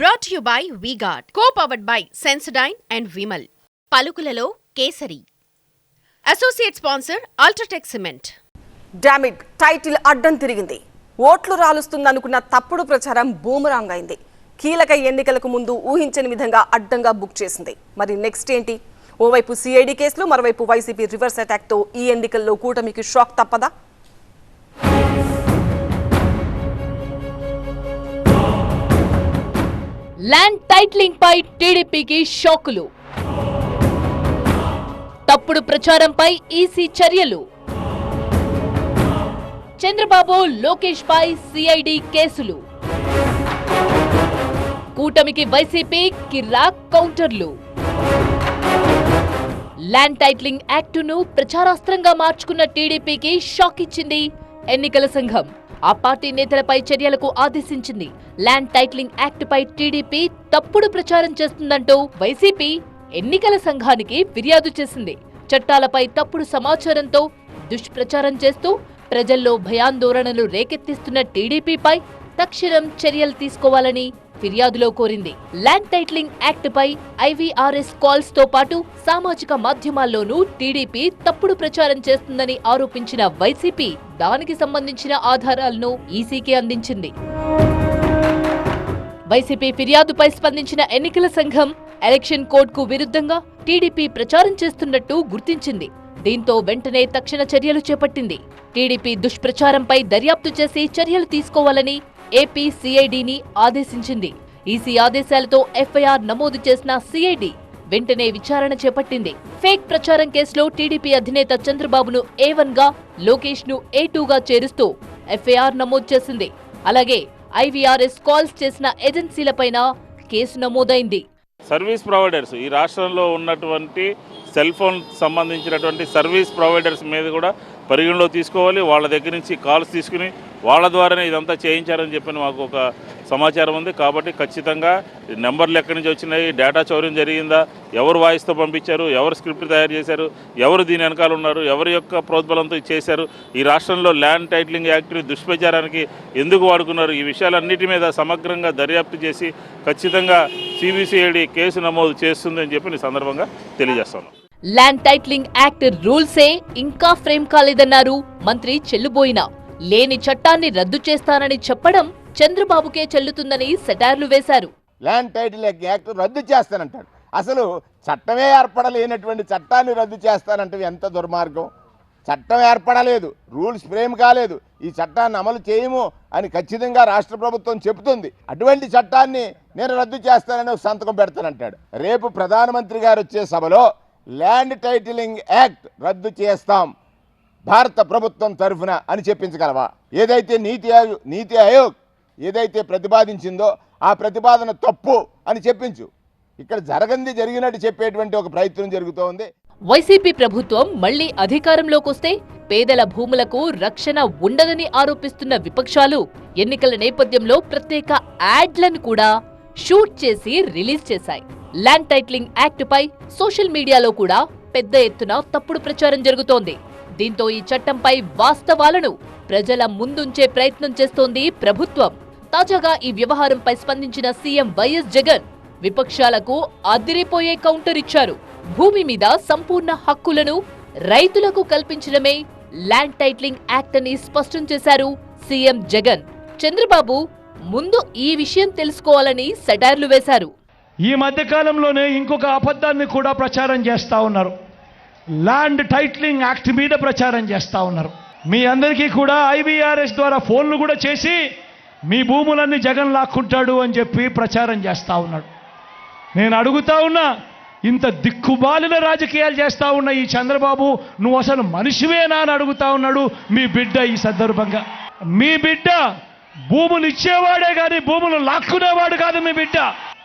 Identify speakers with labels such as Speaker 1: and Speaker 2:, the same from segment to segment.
Speaker 1: Brought you by V Guard co powered by Sensodyne and Vimal పలుకులలో Kesari. Associate sponsor UltraTech cement
Speaker 2: damn it టైటిల్ అడ్డం తిరిగింది. ఓట్లు రాలుస్తుందనుకున్న తప్పుడు ప్రచారం బూమరాంగ్ అయింది. కీలక ఎన్నికలకు ముందు ఊహించని విధంగా అడ్డంగా బుక్ చేసింది. మరి నెక్స్ట్ ఏంటి? ఓవైపు సిఐడి కేసులు మరోవైపు వైసీపీ రివర్స్ అటాక్తో ఈ ఎన్నికల్లో కూటమికి షాక్ తప్పదా?
Speaker 3: ల్యాండ్ టైట్లింగ్ పై టీడీపీకి షాకులు. తప్పుడు ప్రచారంపై ఈసీ చర్యలు. చంద్రబాబు లోకేష్ పై సిఐడి కేసులు. కూటమికి వైసీపీ కిర్రాక్ కౌంటర్లు. ల్యాండ్ టైట్లింగ్ యాక్టును ప్రచారాస్త్రంగా మార్చుకున్న టీడీపీకి షాక్ ఇచ్చింది ఎన్నికల సంఘం. ఆ పార్టీ నేతలపై చర్యలకు ఆదేశించింది. ల్యాండ్ టైట్లింగ్ యాక్ట్ పై టీడీపీ తప్పుడు ప్రచారం చేస్తుందంటూ వైసీపీ ఎన్నికల సంఘానికి ఫిర్యాదు చేసింది. చట్టాలపై తప్పుడు సమాచారంతో దుష్ప్రచారం చేస్తూ ప్రజల్లో భయాందోళనలు రేకెత్తిస్తున్న టీడీపీపై తక్షణం చర్యలు తీసుకోవాలని ఫిర్యాదులో కోరింది. ల్యాండ్ టైట్లింగ్ యాక్ట్ పై ఐవీఆర్ఎస్ కాల్స్తో పాటు సామాజిక మాధ్యమాల్లోనూ టీడీపీ తప్పుడు ప్రచారం చేస్తుందని ఆరోపించిన వైసీపీ దానికి సంబంధించిన ఆధారాలను ఈసీకి అందించింది. వైసీపీ ఫిర్యాదుపై స్పందించిన ఎన్నికల సంఘం ఎలక్షన్ కోడ్కు విరుద్ధంగా టీడీపీ ప్రచారం చేస్తున్నట్టు గుర్తించింది. దీంతో వెంటనే తక్షణ చర్యలు చేపట్టింది. టీడీపీ దుష్ప్రచారంపై దర్యాప్తు చేసి చర్యలు తీసుకోవాలని ఏపీ సిఐడిని ఆదేశించింది. ఈసీ ఆదేశాలతో ఎఫ్ఐఆర్ నమోదు చేసిన సిఐడి వెంటనే విచారణ చేపట్టింది. ఫేక్ ప్రచారం కేసులో టీడీపీ అధినేత చంద్రబాబును ఏ వన్గా లోకేష్ను ఏ టూగా చేరుస్తూ ఎఫ్ఐఆర్ నమోదు చేసింది. అలాగే ఐవీఆర్ఎస్ కాల్స్ చేసిన ఏజెన్సీలపైన కేసు నమోదైంది.
Speaker 4: సర్వీస్ ప్రొవైడర్స్ ఈ రాష్ట్రంలో ఉన్నటువంటి సెల్ ఫోన్ సంబంధించినటువంటి సర్వీస్ ప్రొవైడర్స్ మీద కూడా పరిగణలో తీసుకోవాలి. వాళ్ళ దగ్గర నుంచి కాల్స్ తీసుకుని వాళ్ళ ద్వారానే ఇదంతా చేయించారని చెప్పి మాకు ఒక సమాచారం ఉంది కాబట్టి ఖచ్చితంగా నెంబర్లు ఎక్కడి నుంచి వచ్చినాయి డేటా చౌర్యం జరిగిందా ఎవరు వాయిస్తో పంపించారు ఎవరు స్క్రిప్ట్ తయారు చేశారు ఎవరు దీని వెనకాల ఉన్నారు ఎవరి యొక్క ప్రోద్బలంతో చేశారు ఈ రాష్ట్రంలో ల్యాండ్ టైటిలింగ్ యాక్ట్ని దుష్ప్రచారానికి ఎందుకు వాడుకున్నారు ఈ విషయాలన్నిటి మీద సమగ్రంగా దర్యాప్తు చేసి ఖచ్చితంగా సిబిసిఐడి కేసు నమోదు చేస్తుందని చెప్పి ఈ సందర్భంగా తెలియజేస్తాను.
Speaker 3: ల్యాండ్ టైట్లింగ్ యాక్ట్ రూల్సే ఇంకా ఫ్రేమ్ కాలేదన్నారు మంత్రి చెల్లుబోయిన. లేని చట్టాన్ని రద్దు చేస్తానని చెప్పడం చంద్రబాబుకే చెల్లుతుందని సెటార్లు వేశారు.
Speaker 5: ల్యాండ్ టైటిల్ యాక్ట్ రద్దు చేస్తానంటాడు. అసలు చట్టమే ఏర్పడలేనటువంటి చట్టాన్ని రద్దు చేస్తానంటే ఎంత దుర్మార్గం? చట్టం ఏర్పడలేదు రూల్స్ ఫ్రేమ్ కాలేదు ఈ చట్టాన్ని అమలు చేయము అని ఖచ్చితంగా రాష్ట్ర ప్రభుత్వం చెబుతుంది. అటువంటి చట్టాన్ని నేను రద్దు చేస్తానని ఒక సంతకం పెడతానంటాడు. రేపు ప్రధానమంత్రి గారు వచ్చే సభలో ల్యాండ్ టైటిలింగ్ యాక్ట్ రద్దు చేస్తాం భారత ప్రభుత్వం తరఫున అని చెప్పించగలవా? ఏదైతే నీతి ఆయోగ్ నీతి ఆయోగ్ ఏదైతే ప్రతిపాదించిందో ఆ ప్రతిపాదన తప్పు అని చెప్పించు. ఇక్కడ జరగంది జరిగినట్టు చెప్పేటువంటి ఒక ప్రయత్నం జరుగుతోంది.
Speaker 3: వైసీపీ ప్రభుత్వం మళ్ళీ అధికారంలోకొస్తే పేదల భూములకు రక్షణ ఉండదని ఆరోపిస్తున్న విపక్షాలు ఎన్నికల నేపథ్యంలో ప్రత్యేక యాడ్లను కూడా షూట్ చేసి రిలీజ్ చేశాయి. ల్యాండ్ టైట్లింగ్ యాక్ట్ పై సోషల్ మీడియాలో కూడా పెద్ద ఎత్తున తప్పుడు ప్రచారం జరుగుతోంది. దీంతో ఈ చట్టంపై వాస్తవాలను ప్రజల ముందుంచే ప్రయత్నం చేస్తోంది ప్రభుత్వం. తాజాగా ఈ వ్యవహారంపై స్పందించిన సీఎం వైఎస్ జగన్ విపక్షాలకు అదిరిపోయే కౌంటర్ ఇచ్చారు. భూమి మీద సంపూర్ణ హక్కులను రైతులకు కల్పించడమే ల్యాండ్ టైట్లింగ్ యాక్ట్ అని స్పష్టం చేశారు సీఎం జగన్. చంద్రబాబు ముందు ఈ విషయం తెలుసుకోవాలని సెటైర్లు వేశారు.
Speaker 6: ఈ మధ్య కాలంలోనే ఇంకొక అబద్ధాన్ని కూడా ప్రచారం చేస్తూ ఉన్నారు. ల్యాండ్ టైట్లింగ్ యాక్ట్ మీద ప్రచారం చేస్తూ ఉన్నారు. మీ అందరికీ కూడా ఐవీఆర్ఎస్ ద్వారా ఫోన్లు కూడా చేసి మీ భూములన్నీ జగన్ లాక్కుంటాడు అని చెప్పి ప్రచారం చేస్తూ ఉన్నాడు. నేను అడుగుతా ఉన్నా ఇంత దిక్కుబాలిన రాజకీయాలు చేస్తూ ఉన్న ఈ చంద్రబాబు నువ్వు అసలు మనిషివేనా అని అడుగుతా ఉన్నాడు మీ బిడ్డ ఈ సందర్భంగా. మీ బిడ్డ భూములు ఇచ్చేవాడే కానీ భూములు లాక్కునేవాడు కాదు మీ బిడ్డ.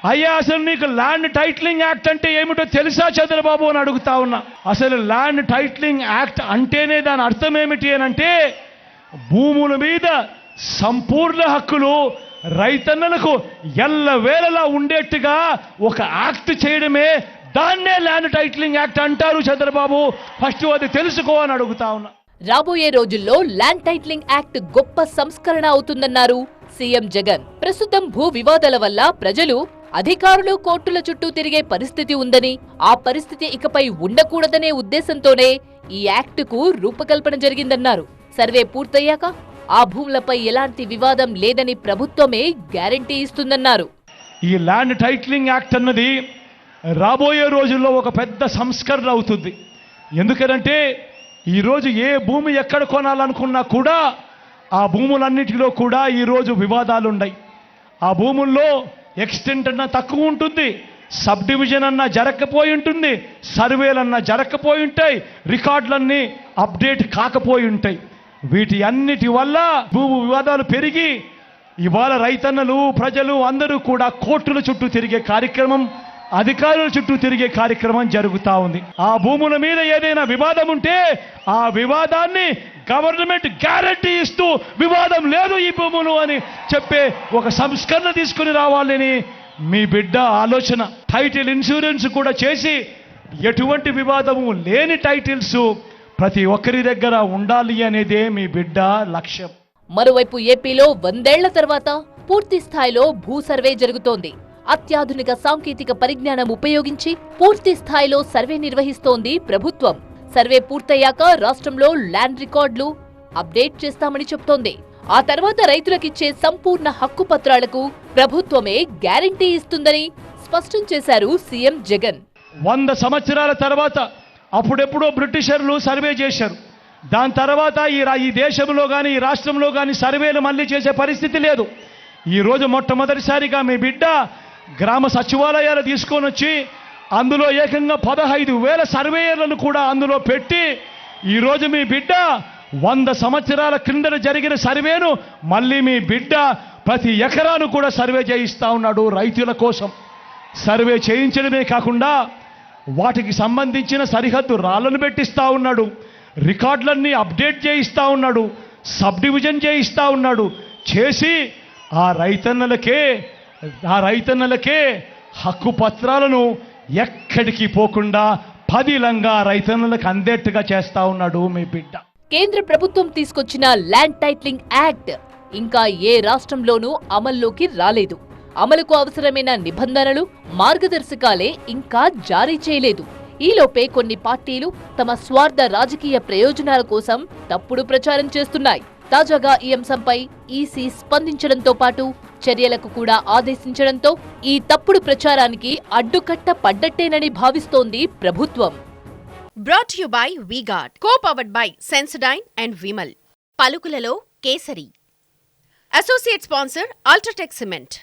Speaker 6: అయ్యా అసలు నీకు ల్యాండ్ టైట్లింగ్ యాక్ట్ అంటే ఏమిటో తెలుసా చంద్రబాబు అని అడుగుతా ఉన్నా. అసలు ల్యాండ్ టైట్లింగ్ యాక్ట్ అంటేనే దాని అర్థం ఏమిటి అని అంటే భూముల మీద సంపూర్ణ హక్కులు రైతన్నలకు ఎల్లవేళలా ఉండేట్టుగా ఒక యాక్ట్ చేయడమే దాన్నే ల్యాండ్ టైటిలింగ్ యాక్ట్ అంటారు చంద్రబాబు. ఫస్ట్ అది తెలుసుకో అని అడుగుతా ఉన్నా.
Speaker 3: రాబోయే రోజుల్లో ల్యాండ్ టైట్లింగ్ యాక్ట్ గొప్ప సంస్కరణ అవుతుందన్నారు సీఎం జగన్. ప్రస్తుతం భూ వివాదాల వల్ల ప్రజలు అధికారులు కోర్టుల చుట్టూ తిరిగే పరిస్థితి ఉందని ఆ పరిస్థితి ఇకపై ఉండకూడదనే ఉద్దేశంతోనే ఈ యాక్టుకు రూపకల్పన జరిగిందన్నారు. సర్వే పూర్తయ్యాక ఆ భూములపై ఎలాంటి వివాదం లేదని ప్రభుత్వమే గ్యారంటీ ఇస్తుందన్నారు.
Speaker 6: ఈ ల్యాండ్ టైటిలింగ్ యాక్ట్ అన్నది రాబోయే రోజుల్లో ఒక పెద్ద సంస్కరణ అవుతుంది. ఎందుకనంటే ఈరోజు ఏ భూమి ఎక్కడ కొనాలనుకున్నా కూడా ఆ భూములన్నిటిలో కూడా ఈరోజు వివాదాలు ఉన్నాయి ఆ భూముల్లో ఎక్స్టెంట్ అన్నా తక్కువ ఉంటుంది. సబ్ డివిజన్ అన్నా జరగకపోయి ఉంటుంది. సర్వేలన్నా జరగకపోయి ఉంటాయి. రికార్డులన్నీ అప్డేట్ కాకపోయి ఉంటాయి. వీటి అన్నిటి వల్ల భూ వివాదాలు పెరిగి ఇవాళ రైతన్నలు ప్రజలు అందరూ కూడా కోర్టుల చుట్టూ తిరిగే కార్యక్రమం అధికారుల చుట్టూ తిరిగే కార్యక్రమం జరుగుతా ఉంది. ఆ భూముల మీద ఏదైనా వివాదం ఉంటే ఆ వివాదాన్ని గవర్నమెంట్ గ్యారంటీ ఇస్తూ వివాదం లేదు ఈ భూములు అని చెప్పే ఒక సంస్కరణ తీసుకుని రావాలని మీ బిడ్డ ఆలోచన. టైటిల్ ఇన్సూరెన్స్ కూడా చేసి ఎటువంటి వివాదము లేని టైటిల్స్ ప్రతి ఒక్కరి దగ్గర ఉండాలి అనేదే మీ బిడ్డ లక్ష్యం.
Speaker 3: మరోవైపు ఏపీలో వందేళ్ళ తర్వాత పూర్తి స్థాయిలో భూ సర్వే జరుగుతోంది. అత్యాధునిక సాంకేతిక పరిజ్ఞానం ఉపయోగించి పూర్తి స్థాయిలో సర్వే నిర్వహిస్తోంది ప్రభుత్వం. సర్వే పూర్తయ్యాక రాష్ట్రంలో ల్యాండ్ రికార్డులు అప్డేట్ చేస్తామని చెప్తోంది. ఆ తర్వాత రైతులకిచ్చే సంపూర్ణ హక్కు పత్రాలకు ప్రభుత్వమే గ్యారంటీ ఇస్తుందని స్పష్టం చేశారు సీఎం జగన్.
Speaker 6: వంద సంవత్సరాల తర్వాత అప్పుడెప్పుడో బ్రిటిషర్లు సర్వే చేశారు. దాని తర్వాత ఈ ఈ దేశంలో కానీ ఈ రాష్ట్రంలో కానీ సర్వేలు మళ్ళీ చేసే పరిస్థితి లేదు. ఈరోజు మొట్టమొదటిసారిగా మీ బిడ్డ గ్రామ సచివాలయాలు తీసుకొని వచ్చి అందులో ఏకంగా పదహైదు వేల సర్వేయర్లను కూడా అందులో పెట్టి ఈరోజు మీ బిడ్డ వంద సంవత్సరాల క్రిందట జరిగిన సర్వేను మళ్ళీ మీ బిడ్డ ప్రతి ఎకరాను కూడా సర్వే చేయిస్తూ ఉన్నాడు రైతుల కోసం. సర్వే చేయించడమే కాకుండా వాటికి సంబంధించిన సరిహద్దు రాళ్ళను పెట్టిస్తూ ఉన్నాడు. రికార్డులన్నీ అప్డేట్ చేయిస్తా ఉన్నాడు. సబ్ డివిజన్ చేయిస్తూ ఉన్నాడు. చేసి ఆ రైతన్నలకే ఆ రైతన్నలకే హక్కు పత్రాలను ఎక్కడికి పోకుండా పదిలంగా రైతన్నలకు అందేట్టుగా చేస్తా ఉన్నాడు మీ బిడ్డ.
Speaker 3: కేంద్ర ప్రభుత్వం తీసుకొచ్చిన ల్యాండ్ టైట్లింగ్ యాక్ట్ ఇంకా ఏ రాష్ట్రంలోనూ అమల్లోకి రాలేదు. అమలుకు అవసరమైన నిబంధనలు మార్గదర్శకాలే ఇంకా జారీ చేయలేదు. ఈలోపే కొన్ని పార్టీలు తమ స్వార్థ రాజకీయ ప్రయోజనాల కోసం తప్పుడు ప్రచారం చేస్తున్నాయి. తాజాగా ఈ అంశంపై ఈసీ స్పందించడంతో పాటు చర్యలకు కూడా ఆదేశించడంతో ఈ తప్పుడు ప్రచారానికి అడ్డుకట్ట పడ్డట్టేనని భావిస్తోంది ప్రభుత్వం.
Speaker 1: Brought you by V Guard co powered by Sensodyne and Vimal పలుకులలో Kesari. Associate sponsor UltraTech cement